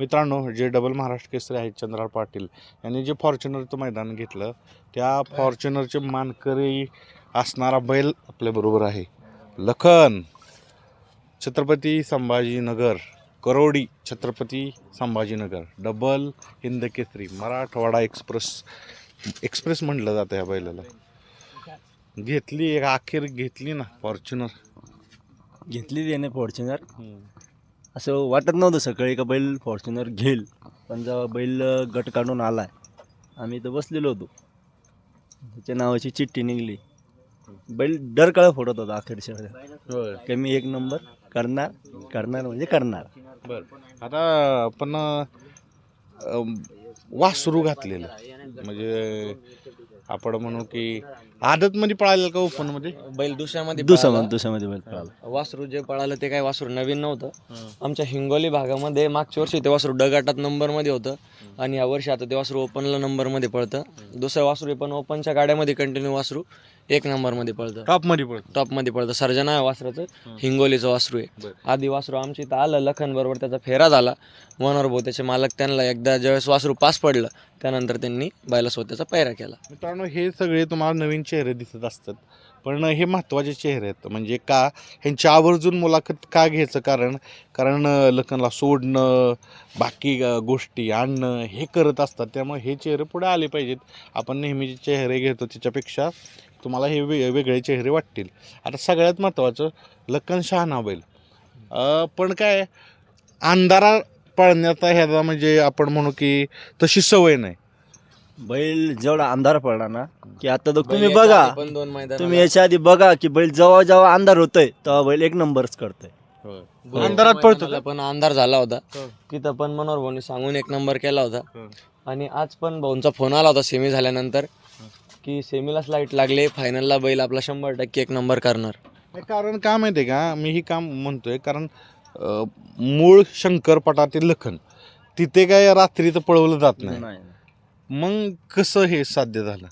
मित्रांनो जे डबल महाराष्ट्र केसरी आहेत चंद्रार पाटील यांनी जे फॉर्च्युनरचं मैदान घेतलं त्या फॉर्च्युनरचे मानकरी असणारा बैल आपल्याबरोबर आहे. Lakhan Chhatrapati Sambhajinagar Karodi Chhatrapati Sambhajinagar double Hind Kesari Marathwada express express म्हटलं जातं या बैलाला. घेतली एक अखेर घेतली ना फॉर्च्युनर? घेतलेली आहे ना फॉर्च्युनर असं वाटत नव्हतं सकाळी का बैल फॉर्च्युनर घेईल. पण जेव्हा बैल गट काढून आलाय आम्ही इथं बसलेलो होतो. त्याच्या नावाची चिठ्ठी निघली. बैल डर काळ फोडत होता अखेरच्या की मी एक नंबर करणार करणार म्हणजे करणार. बर. आता पण अं, वासरू घातलेलं. म्हणजे आपण म्हणू की आदत मध्ये पळालेलं का ओपनमध्ये बैल दुसऱ्यामध्ये दुसरा पळाला. दुसऱ्यामध्ये बैल पळाला. वासरू जे पळालं ते काय वासरू नवीन नव्हतं. आमच्या हिंगोली भागामध्ये मागच्या वर्षी ते वासरू डगाटात नंबरमध्ये होतं. आणि या वर्षी आता ते वासरू ओपनला नंबरमध्ये पळतं. दुसरं वासरू पण ओपनच्या गाड्यामध्ये कंटिन्यू वासरू. एक नंबरमध्ये पळतं. टॉपमध्ये पळत. टॉपमध्ये पळतं. सर्जन आहे वासराचं. हिंगोलीचं वासरू आहे. आधी वासरू आमच्या इथं आलं लखन बरोबर त्याचा फेरा झाला. मनोहर भाऊ त्याचे मालक त्यांना एकदा ज्यावेळेस वासरू पास पडलं त्यानंतर त्यांनी बैला स्वतःचा पैरा केला. मित्रांनो हे सगळे तुम्हाला नवीन चेहरे दिसत असतात. पण हे महत्त्वाचे चेहरे आहेत. म्हणजे का ह्यांची आवर्जून मुलाखत का घ्यायचं कारण कारण लखनला सोडणं बाकी गोष्टी आणणं हे करत असतात. त्यामुळे हे चेहरे पुढे आले पाहिजेत. आपण नेहमी जे चेहरे घेतो त्याच्यापेक्षा तुम्हाला हे वे वेगळे चेहरे वाटतील. आता सगळ्यात महत्त्वाचं लखन शहाणा बैल अं, पण काय अंधारा पळण्याचा ह्याचा म्हणजे आपण म्हणू की तशी सवय नाही. बैल जेवढा अंधार पडला ना की आता तर तुम्ही बघा तुम्ही याच्या आधी बघा की बैल जेव्हा जेव्हा अंधार होतोय तेव्हा बैल एक नंबरच करतोय. अंधारात पळतो का? पण अंधार झाला होता. तिथं पण मनोहर भाऊनी सांगून एक नंबर केला होता. आणि आज पण भाऊंचा फोन आला होता सेमी झाल्यानंतर. की सेमीलाच लाइट लागले फायनलला बैल आपला शंभर टक्के एक नंबर करणार. कारण का माहिती आहे का? मी ही काम म्हणतोय कारण अं, मूळ शंकरपटातील लखन तिथे काय रात्री तर पळवलं जात नाही. मग कसं हे साध्य झालं?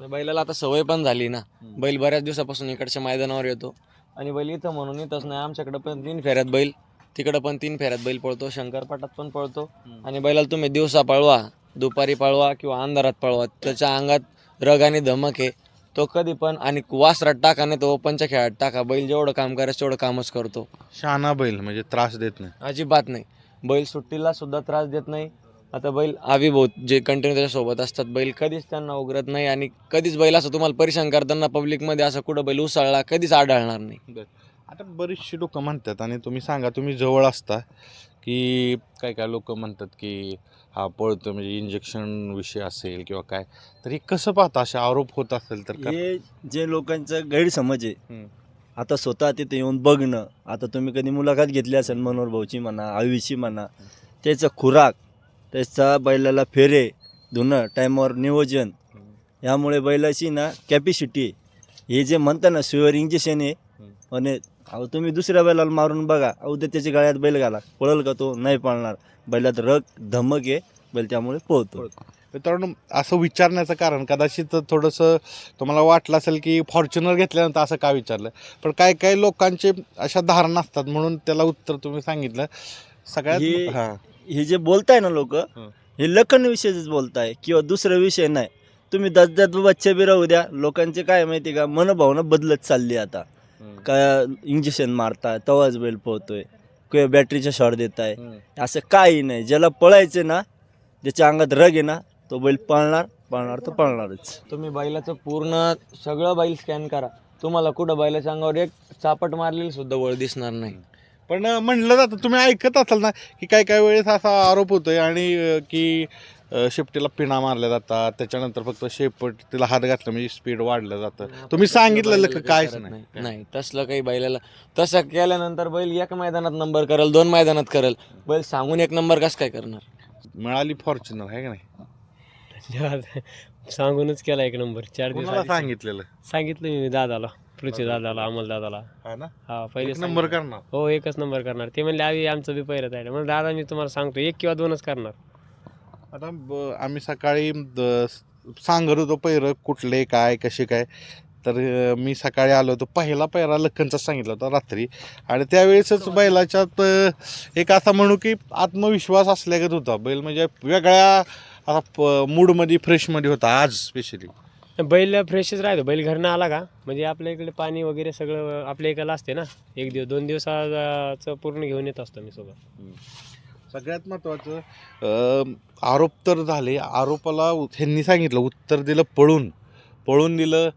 तर बैलाला आता सवय पण झाली ना. बैल बऱ्याच दिवसापासून इकडच्या मैदानावर येतो. आणि बैल इथं म्हणून येतच नाही आमच्याकडे पण तीन फेऱ्यात बैल तिकडं पण तीन फेऱ्यात बैल पळतो शंकरपाटात पण पळतो. आणि बैलाला तुम्ही दिवसा पळवा दुपारी पळवा किंवा अंधारात पळवा त्याच्या अंगात रग आणि धमक आहे. तो कधी पण आणि वासरात टाका नाही तो ओपनच्या खेळात टाका. बैल जेवढं काम करायचं तेवढं कामच करतो. शहाणा बैल म्हणजे त्रास देत नाही. अजिबात नाही. बैल सुट्टीला सुद्धा त्रास देत नाही. आता बैल आवी भाऊ जे कंटिन्यू त्याच्यासोबत असतात. बैल कधीच त्यांना उघडत नाही आणि कधीच बैल असं तुम्हाला परेशान करताना पब्लिकमध्ये असं कुठं बैल उसळला कधीच आढळणार नाही. आता बरीचशी लोक म्हणतात आणि तुम्ही सांगा तुम्ही जवळ असता. की काय काय लोक म्हणतात की हा पळतो म्हणजे इंजेक्शन विषय असेल किंवा काय तर हे कसं पाहता? असे आरोप होत असेल तर हे जे लोकांचं गैरसमज आहे हम्म. आता स्वतः तिथे येऊन बघणं आता तुम्ही कधी मुलाखत घेतली असेल मनोहर भाऊची म्हणा आवीची म्हणा त्याचा खुराक त्याचा बैलाला फेरे धुणं टाईमावर नियोजन यामुळे बैलाची ना कॅपॅसिटी आहे. हे जे म्हणता ना सुअर इंजेक्शन आहे आणि अहो तुम्ही दुसऱ्या बैलाला मारून बघा. उद्या त्याच्या गळ्यात बैल घाला. पळल का तो? नाही पळणार. बैलात रग धमक आहे. बैल त्यामुळे पळतो. मित्रांनो असं विचारण्याचं कारण कदाचित थोडंसं तुम्हाला वाटलं असेल की फॉर्च्युनर घेतल्यानंतर असं का विचारलं? पण काय काय लोकांचे अशा धारणा असतात म्हणून त्याला उत्तर तुम्ही सांगितलं. सगळ्यात हे- जे बोलताय ना लोक हं. लखन विषयीच बोलताय किंवा दुसरा विषय नाही. तुम्ही दस दस बच्चे बी राहू द्या. लोकांचे काय माहिती का? मनभावना बदलत चालली आता. का इंजेक्शन मारताय तवाच बैल पोहतोय किंवा बॅटरीचा शॉट देताय. असं काही नाही. ज्याला पळायचं ना ज्याच्या अंगात रग आहे ना तो बैल पळणार पळणार तर पळणारच. तुम्ही बैलाचं पूर्ण सगळं बैल स्कॅन करा. तुम्हाला कुठं बैलाच्या अंगावर एक चापट मारलेली सुद्धा वळ दिसणार नाही. पण म्हणलं जातं तुम्ही ऐकत असाल ना की काय काय वेळेस असा आरोप होतोय आणि अं, की शेपटीला पिणा मारल्या जातात त्याच्यानंतर फक्त शेपटीला हात घातला म्हणजे स्पीड वाढलं जातं. तुम्ही सांगितलेलं का कायच करत नाही? नाही. तसलं काही बैलाला तसं केल्यानंतर बैल एक मैदानात नंबर करेल दोन मैदानात करेल. बैल सांगून एक नंबर कसं काय करणार? मिळाली फॉर्च्युनर आहे का नाही? सांगूनच केला एक नंबर चार दिवस सांगितलेलं? सांगितलं मी दादाला. पृथ्वी दादाला अमोल दादाला. हा ना? हा पहिले एक नंबर सांगितलं. करणार. हो एकच नंबर करणार. ते म्हणले आधी आमचं बी पहिलं आहे. मग दादा मी तुम्हाला सांगतो एक किंवा दोनच करणार. आता ब- आम्ही सकाळी द- सांगत होतो पैर कुठले काय कसे काय. तर अं, मी सकाळी आलो होतो पहिला पैरा लखनचा सांगितला होता रात्री. आणि त्यावेळेसच बैलाच्यात अं, एक असा म्हणू की आत्मविश्वास असल्यागत होता. बैल म्हणजे वेगळ्या आता मूडमध्ये फ्रेशमध्ये होता आज स्पेशली बैल फ्रेशच राहतो. बैल घरनं आला का? म्हणजे आपल्या इकडे पाणी वगैरे सगळं आपल्या इकडे असते ना? एक दिवस दोन दिवसाचं पूर्ण घेऊन येत असतो मी सोबत. सगळ्यात महत्त्वाचं आरोप तर झाले. आरोपाला ह्यांनी सांगितलं उत्तर दिलं पळून. पळून दिलं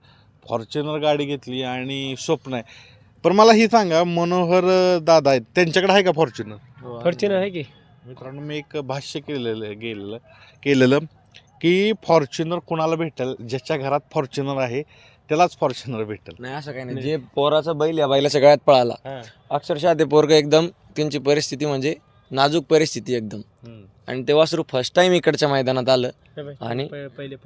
फॉर्च्युनर गाडी घेतली आणि स्वप्न आहे. पण मला ही सांगा मनोहर दादा आहेत त्यांच्याकडे आहे का फॉर्च्युनर? फॉर्च्युनर आहे की? मित्रांनो मी एक भाष्य केलेलं गेलेलं केलेलं. की फॉर्च्युनर कुणाला भेटेल? ज्याच्या घरात फॉर्च्युनर आहे त्यालाच फॉर्च्युनर भेटेल. नाही असं काही नाही. जे पोराचा बैल या बैलाच्या गळ्यात पळाला. अक्षरशः ते पोरग एकदम त्यांची परिस्थिती म्हणजे नाजूक परिस्थिती एकदम. आणि ते वासरू फर्स्ट टाइम इकडच्या मैदानात आलं. आणि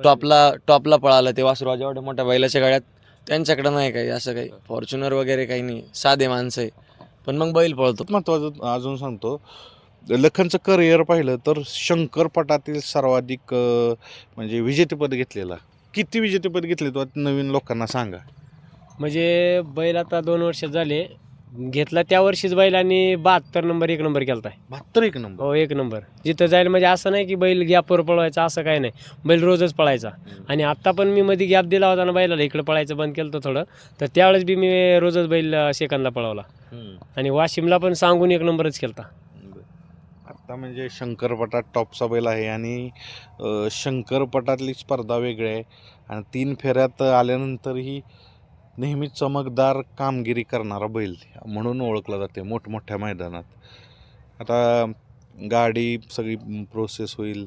टॉपला टॉपला पळालं. ते वासरू आज एवढ्या मोठ्या बैलाच्या गळ्यात त्यांच्याकडं नाही काही असं काही. फॉर्च्युनर वगैरे काही नाही. साधे माणसं आहे. पण मग बैल पळतो. महत्त्वाचं अजून सांगतो लखनचं करिअर पाहिलं तर शंकरपटातील सर्वाधिक म्हणजे विजेतेपद घेतलेला. किती विजेतेपद घेतले तो नवीन लोकांना सांगा. म्हणजे बैल आता दोन वर्ष झाले. घेतला त्या वर्षीच बैल आणि बहात्तर नंबर एक नंबर केलता. बहात्तर एक नंबर. हो एक नंबर. जिथं जाईल म्हणजे असं नाही की बैल गॅपवर पळवायचा असं काही नाही. बैल रोजच पळायचा. आणि आत्ता पण मी मध्ये गॅप दिला होता ना बैलाला इकडं पळायचं बंद केलं होतं थोडं. तर त्यावेळेस बी मी रोजच बैल सेकंदला पळवला. आणि वाशिमला पण सांगून एक नंबरच केलता. आता म्हणजे शंकरपटात टॉपचा बैल आहे आणि शंकरपटातली स्पर्धा वेगळी आहे. आणि तीन फेऱ्यात आल्यानंतरही नेहमी चमकदार कामगिरी करणारा बैल म्हणून ओळखला जाते मोठमोठ्या मैदानात. आता गाडी सगळी प्रोसेस होईल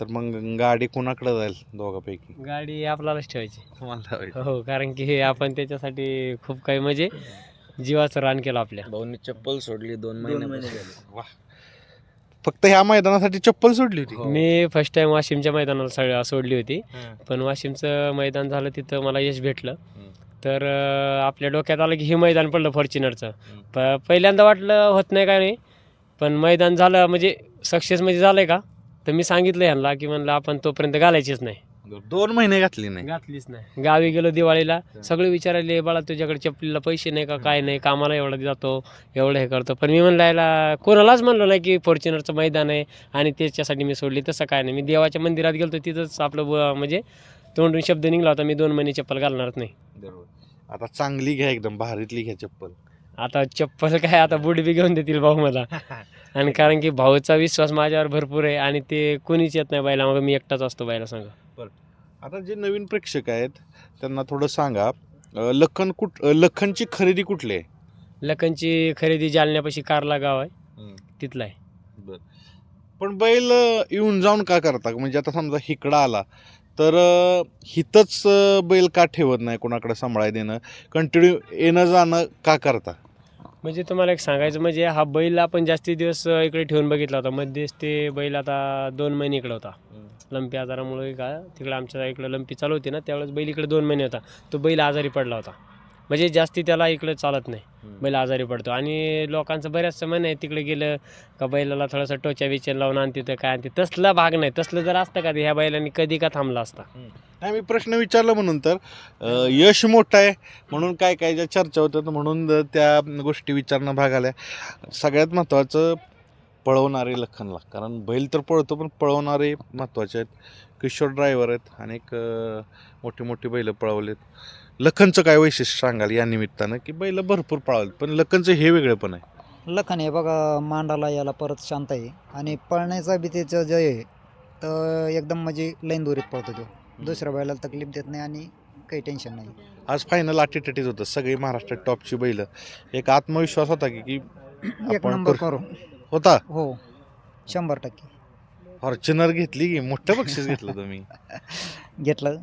तर मग गाडी कोणाकडे जाईल दोघापैकी? गाडी आपल्यालाच ठेवायची. मला. हो कारण की हे आपण त्याच्यासाठी खूप काही म्हणजे जीवाचं रान केलं आपल्या. भाऊनी चप्पल सोडली दोन महिने वा फक्त ह्या मैदानासाठी चप्पल सोडली होती. हो. मी फर्स्ट टाइम वाशिमच्या मैदानाला सगळ्या सोडली होती. पण वाशिमचं मैदान झालं तिथं मला यश भेटलं. तर आपल्या डोक्यात आलं की हे मैदान पडलं फॉर्च्युनरचं. प पहिल्यांदा वाटलं होत नाही काय नाही पण मैदान झालं म्हणजे सक्सेस म्हणजे झालंय का? तर मी सांगितलं यांना की म्हणलं आपण तोपर्यंत घालायचीच नाही. दोन महिने घातली नाही. घातलीच नाही. गावी गेलो दिवाळीला सगळे विचारायले बाळा तुझ्याकडे चपलीला पैसे नाही का? काय नाही? कामाला एवढा जातो एवढं हे करतो. पण मी म्हणलं याला कोणालाच म्हणलो नाही की फॉर्च्युनरचं मैदान आहे आणि त्याच्यासाठी मी सोडली. तसं काय नाही. मी देवाच्या मंदिरात गेलो तिथंच आपलं म्हणजे तोंडून शब्द निघला होता मी दोन महिने चप्पल घालणारच नाही. बरोबर. आता चांगली घ्या एकदम भारीतली घ्या चप्पल. आता चप्पल काय आता बुट बी घेऊन देतील भाऊ मला. आणि कारण की भाऊचा विश्वास माझ्यावर भरपूर आहे आणि ते कोणीच येत नाही बायला मग मी एकटाच असतो बायला सांगा. आता जे नवीन प्रेक्षक आहेत त्यांना थोडं सांगा अं, लखन कुठ अं, लखनची खरेदी कुठली आहे? लखनची खरेदी जालन्यापाशी कारला गाव आहे. तिथला आहे. पण बैल अं, येऊन जाऊन का करता? म्हणजे आता समजा हिकडं आला तर अं, अं, बैल का ठेवत नाही कोणाकडे सांभाळाय देणं? कंटिन्यू येणं जाणं का करता? म्हणजे तुम्हाला एक सांगायचं म्हणजे हा बैल आपण जास्ती दिवस अ, इकडे ठेवून बघितला होता. मध्येच ते बैल आता दोन महिने इकडे होता. लंपी आजारामुळे का तिकडे आमच्या इकडे लंपी चालू होती ना त्यावेळेस बैल इकडे दोन महिने होता. तो बैल आजारी पडला होता. म्हणजे जास्ती त्याला इकडे चालत नाही. बैल आजारी पडतो. आणि लोकांचं बऱ्याचसं म्हण आहे तिकडे गेलं का बैलाला थोडासा टोच्या विचन लावून आणते तर काय आणते. तसला भाग नाही. तसलं जर असतं का ते ह्या बैलांनी कधी का थांबला असता. नाही मी प्रश्न विचारला म्हणून तर अं, यश मोठं आहे म्हणून काय काय ज्या चर्चा होतात म्हणून त्या गोष्टी विचारणं भाग आल्या. सगळ्यात महत्त्वाचं पळवणारे लखनला. कारण बैल तर पळतो पण पळवणारे महत्त्वाचे आहेत. किशोर ड्रायव्हर आहेत अनेक मोठी मोठी बैलं पळवलेत. लखनचं काय वैशिष्ट्य सांगाल या निमित्तानं? की बैलं भरपूर पळवलेत पण लखनचं हे वेगळं पण आहे. लखन हे बघा मांडाला याला परत शांत आहे. आणि पळण्याचा बी त्याचं जे आहे. तर एकदम म्हणजे लैन दोरीत पळतो तो. दुसऱ्या बैलाला तकलीफ देत नाही आणि काही टेन्शन नाही. आज फायनल अटीटटीच होतं. सगळी महाराष्ट्रात टॉपची बैलं. एक आत्मविश्वास होता की की एक आपण नंबर करू. होता? हो. शंभर टक्के. फॉर्च्युनर घेतली की मोठं बक्षीस घेतलं तुम्ही? घेतलं.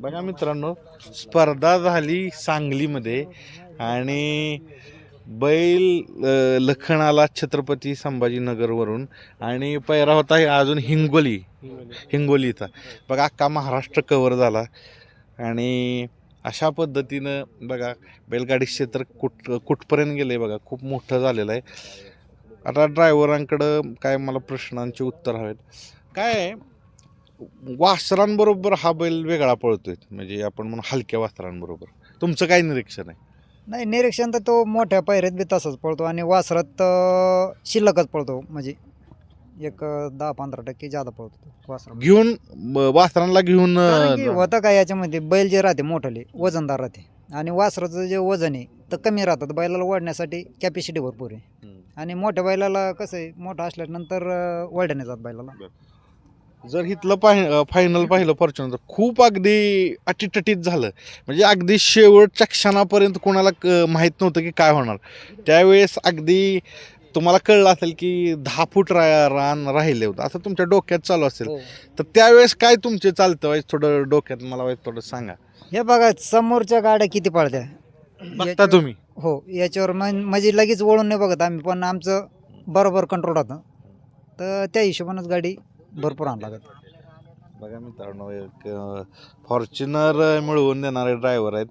बघा मित्रांनो स्पर्धा झाली सांगलीमध्ये आणि बैल अ, लखणाला छत्रपती संभाजीनगरवरून आणि पैरा होता हे अजून हिंगोली. हिंगोलीचा. बघा अख्खा महाराष्ट्र कवर झाला आणि अशा पद्धतीनं बघा बैलगाडी क्षेत्र कुठ कुठपर्यंत गेलं आहे बघा खूप मोठं झालेलं आहे. आता ड्रायव्हरांकडं काय मला प्रश्नांची उत्तर हवेत. काय वासरांबरोबर हा बैल वेगळा पळतोय. म्हणजे आपण म्हणून हलक्या वासरांबरोबर. तुमचं काय निरीक्षण आहे? नाही निरीक्षण तर तो मोठ्या पायऱ्यात बी तसाच पळतो आणि वासरात शिल्लकच पळतो. म्हणजे एक दहा पंधरा टक्के जादा पळतो तो वासरा घेऊन वासरांना घेऊन होतं काय याच्यामध्ये बैल जे राहते मोठाले वजनदार राहते. आणि वासराचं जे वजन आहे तर कमी राहतात. बैलाला ओढण्यासाठी कॅपॅसिटी भरपूर आहे. आणि मोठ्या बैलाला कसं आहे मोठं असल्यानंतर ओढण्यात जात बैलाला. जर इथलं पाहि फायनल पाहिलं फॉर्च्युनर खूप अगदी अटीटटीत झालं. म्हणजे अगदी शेवटच्या क्षणापर्यंत कोणाला माहीत नव्हतं की काय होणार. त्यावेळेस अगदी तुम्हाला कळलं असेल की दहा फूट रा रान राहिले होतं. असं तुमच्या डोक्यात चालू असेल. तर त्यावेळेस काय तुमचे चालतं? वाईज थोडं डोक्यात मला वाईज थोडं सांगा. हे बघा समोरच्या गाड्या किती पळत्या बघता तुम्ही. हो याच्यावर म्हण- म्हणजे लगेच वळून नाही बघत आम्ही पण आमचं बरोबर कंट्रोल राहतं तर त्या हिशोबानंच गाडी भरपूर आण लागत. बघा मित्रांनो एक फॉर्च्युनर मिळवून देणारे ड्रायव्हर आहेत.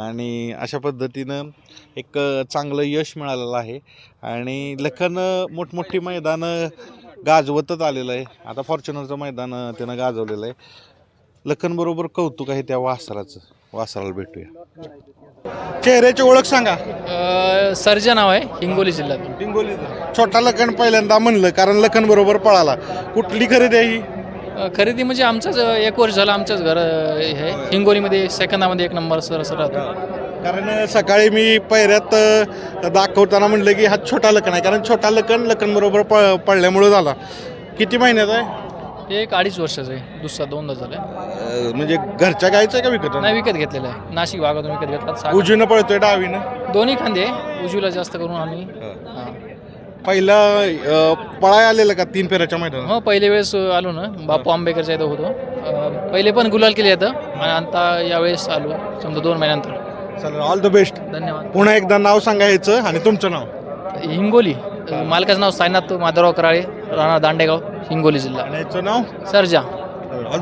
आणि अशा पद्धतीनं एक चांगलं यश मिळालेलं आहे. आणि लखन मोठमोठी मैदानं गाजवतच आलेलं आहे. आता फॉर्च्युनरचं मैदान त्यानं गाजवलेलं आहे. लखनबरोबर कौतुक आहे त्या वासराचं. वासराला भेटूया. चेहऱ्याची ओळख सांगा. सर्जा नाव आहे हिंगोली जिल्ह्यातून हिंगोलीचं छोटा लखन पहिल्यांदा म्हणलं कारण लखन बरोबर पळाला. कुठली खरेदी आहे ही? खरेदी म्हणजे आमचंच एक वर्ष झालं आमचंच घर हे आहे. हिंगोलीमध्ये सेकंदामध्ये एक नंबर सर सर राहतो. कारण सकाळी मी पैऱ्यात अ, दाखवताना म्हणलं की हा छोटा लखन आहे. कारण छोटा लखन लखन बरोबर पळ पडल्यामुळं झाला. किती महिन्यात आहे? हे एक अडीच वर्षाचं आहे. दुसरा दोनदा झालं अ, म्हणजे घरच्या गायचं आहे का विकत नाही विकत घेतलेलं आहे. नाशिक भागातून विकत घेतला. उजवीनं पळतोय डावीनं? दोन्ही खांदे आहे. उजवीला जास्त करून आम्ही हां. पहिला अ, पळाय आलेलं का तीन फेऱ्याच्या मैदानात? हो पहिले वेळेस आलो ना. बापू आंबेकरच्या इथं होतो. अ, पहिले पण गुलाल केले येतं आणि आता यावेळेस आलो समजा दोन महिन्यानंतर. चला ऑल द बेस्ट धन्यवाद. पुन्हा एकदा नाव सांगा ह्याचं आणि तुमचं नाव. हिंगोली. अ, मालकाचं नाव साईनाथ माधवराव कराळे राणा दांडेगाव हिंगोली जिल्हा. आणि ह्याचं नाव? सर्जा. All the